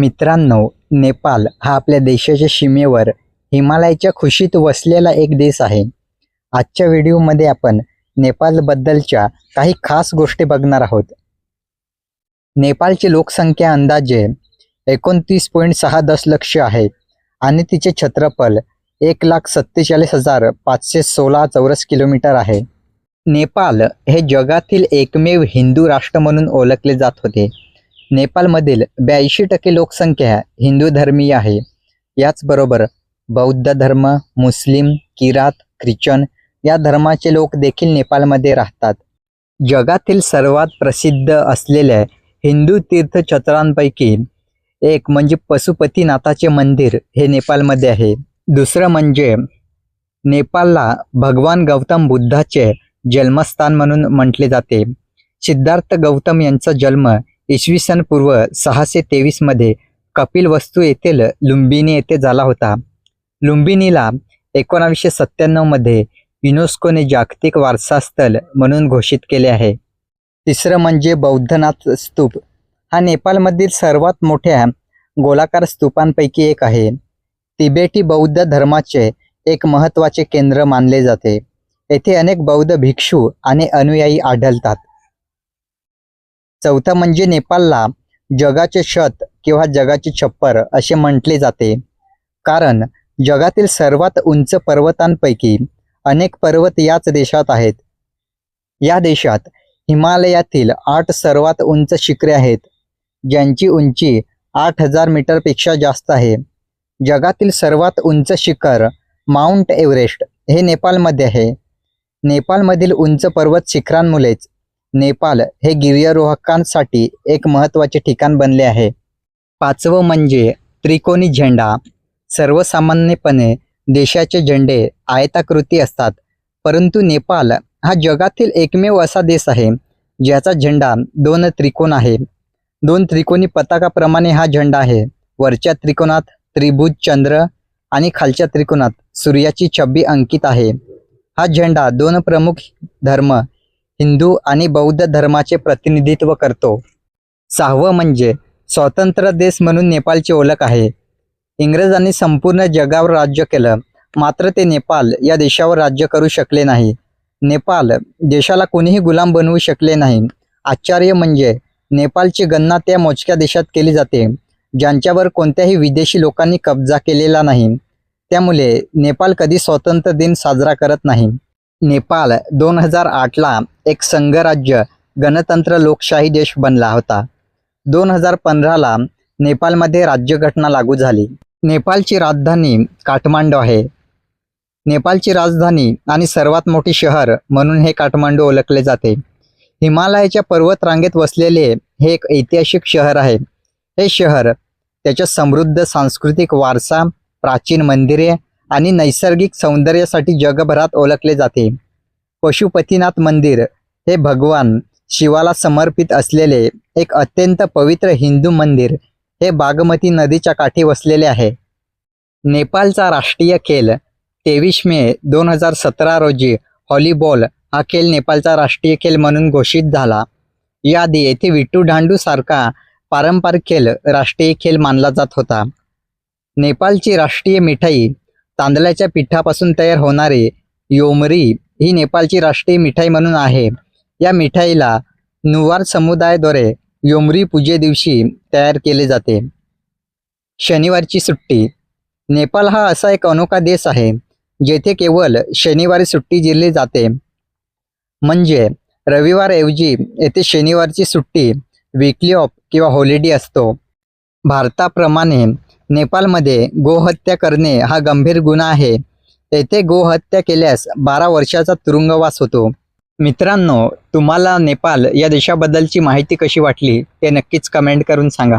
मित्रांनो नेपाळ हा आपल्या देशाच्या सीमेवर हिमालयाच्या खुशीत वसलेला एक देश आहे. आजच्या व्हिडिओमध्ये आपण नेपाळबद्दलच्या काही खास गोष्टी बघणार आहोत. नेपाळची लोकसंख्या अंदाजे एकोणतीस पॉईंट सहा दशलक्ष आहे आणि तिचे क्षेत्रफळ एक लाख सत्तेचाळीस हजार पाचशे सोळा चौरस किलोमीटर आहे. नेपाळ हे जगातील एकमेव हिंदू राष्ट्र म्हणून ओळखले जात होते. नेपाळमधील ब्याऐंशी टक्के लोकसंख्या हिंदू धर्मीय आहे. याचबरोबर बौद्ध धर्म मुस्लिम किरात ख्रिश्चन या धर्माचे लोक देखील नेपाळमध्ये राहतात. जगातील सर्वात प्रसिद्ध असलेल्या हिंदू तीर्थक्षेत्रांपैकी एक म्हणजे पशुपतीनाथाचे मंदिर हे नेपाळमध्ये आहे. दुसरं म्हणजे नेपाळला भगवान गौतम बुद्धाचे जन्मस्थान म्हणून म्हटले जाते. सिद्धार्थ गौतम यांचा जन्म इसवी सन पूर्व सहाशे तेवीसमध्ये कपिल वस्तू येथील लुंबिनी येथे झाला होता. लुंबिनीला एकोणावीसशे सत्त्याण्णवमध्ये युनेस्कोने जागतिक वारसास्थळ म्हणून घोषित केले आहे. तिसरं म्हणजे बौद्धनाथ स्तूप. हा नेपाळमधील सर्वात मोठ्या गोलाकार स्तूपांपैकी एक आहे. तिबेटी बौद्ध धर्माचे एक महत्त्वाचे केंद्र मानले जाते. येथे अनेक बौद्ध भिक्षू आणि अनुयायी आढळतात. चौथं म्हणजे नेपाळला जगाचे शत किंवा जगाचे छप्पर असे म्हटले जाते. कारण जगातील सर्वात उंच पर्वतांपैकी अनेक पर्वत याच देशात आहेत. या देशात हिमालयातील आठ सर्वात उंच शिखरे आहेत ज्यांची उंची आठ हजार मीटरपेक्षा जास्त आहे. जगातील सर्वात उंच शिखर माउंट एव्हरेस्ट हे नेपाळमध्ये आहे. नेपाळमधील उंच पर्वत शिखरांमुळेच नेपाल हे गिर्यारोहकांसाठी एक महत्त्वाचे ठिकाण बनले आहे. पाचवं म्हणजे त्रिकोणी झेंडा. सर्वसामान्यपणे देशाचे झेंडे आयताकृती असतात परंतु नेपाळ हा जगातील एकमेव असा देश आहे ज्याचा झेंडा दोन त्रिकोण आहे. दोन त्रिकोणी पताकाप्रमाणे हा झेंडा आहे. वरच्या त्रिकोणात त्रिभुज चंद्र आणि खालच्या त्रिकोणात सूर्याची छबी अंकित आहे. हा झेंडा दोन प्रमुख धर्म हिंदू आणि बौद्ध धर्माचे प्रतिनिधित्व करतो. सहावं म्हणजे स्वतंत्र देश म्हणून नेपाळची ओळख आहे. इंग्रजांनी संपूर्ण जगावर राज्य केलं. मात्र ते नेपाळ या देशावर राज्य करू शकले नाही. नेपाळ देशाला कोणीही गुलाम बनवू शकले नाही. आश्चर्य म्हणजे नेपाळची गणना त्या मोजक्या देशात केली जाते ज्यांच्यावर कोणत्याही विदेशी लोकांनी कब्जा केलेला नाही. त्यामुळे नेपाळ कधी स्वातंत्र्य दिन साजरा करत नाही. नेपाळ दोन हजार आठला एक संघराज्य गणतंत्र लोकशाही देश बनला होता. दोन हजार पंधराला नेपाळमध्ये राज्यघटना लागू झाली. नेपाळची राजधानी काठमांडू आहे. नेपाळची राजधानी आणि सर्वात मोठे शहर म्हणून हे काठमांडू ओळखले जाते. हिमालयाच्या पर्वतरांगेत वसलेले हे एक ऐतिहासिक शहर आहे. हे शहर त्याच्या समृद्ध सांस्कृतिक वारसा प्राचीन मंदिरे आणि नैसर्गिक सौंदर्यासाठी जगभरात ओळखले जाते. पशुपतीनाथ मंदिर हे भगवान शिवाला समर्पित असलेले एक अत्यंत पवित्र हिंदू मंदिर हे बागमती नदीच्या काठी वसलेले आहे. नेपाळचा राष्ट्रीय खेळ तेवीस मे दोन हजार सतरा रोजी हॉलीबॉल हा खेळ नेपाळचा राष्ट्रीय खेळ म्हणून घोषित झाला. याआधी येथे विट्टू डांडू सारखा पारंपरिक खेळ राष्ट्रीय खेळ मानला जात होता. नेपाळची राष्ट्रीय मिठाई तांदळाच्या पिठापासून तयार होणारी योमरी ही नेपाळची राष्ट्रीय मिठाई म्हणून आहे. या मिठाईला नुवार समुदायाद्वारे योमरी पूजे दिवशी तयार केले जाते. शनिवारची सुट्टी. नेपाळ हा असा एक अनोखा देश आहे जेथे केवळ शनिवारी सुट्टी दिली जाते. म्हणजे रविवारऐवजी येथे शनिवारची सुट्टी विकली ऑफ किंवा हॉलिडे असतो. भारताप्रमाणे नेपाळमध्ये गोहत्या करणे हा गंभीर गुन्हा आहे. तेथे गोहत्या केल्यास बारा वर्षाचा तुरुंगवास होतो. मित्रांनो तुम्हाला नेपाळ या देशाबद्दलची माहिती कशी वाटली ते नक्कीच कमेंट करून सांगा.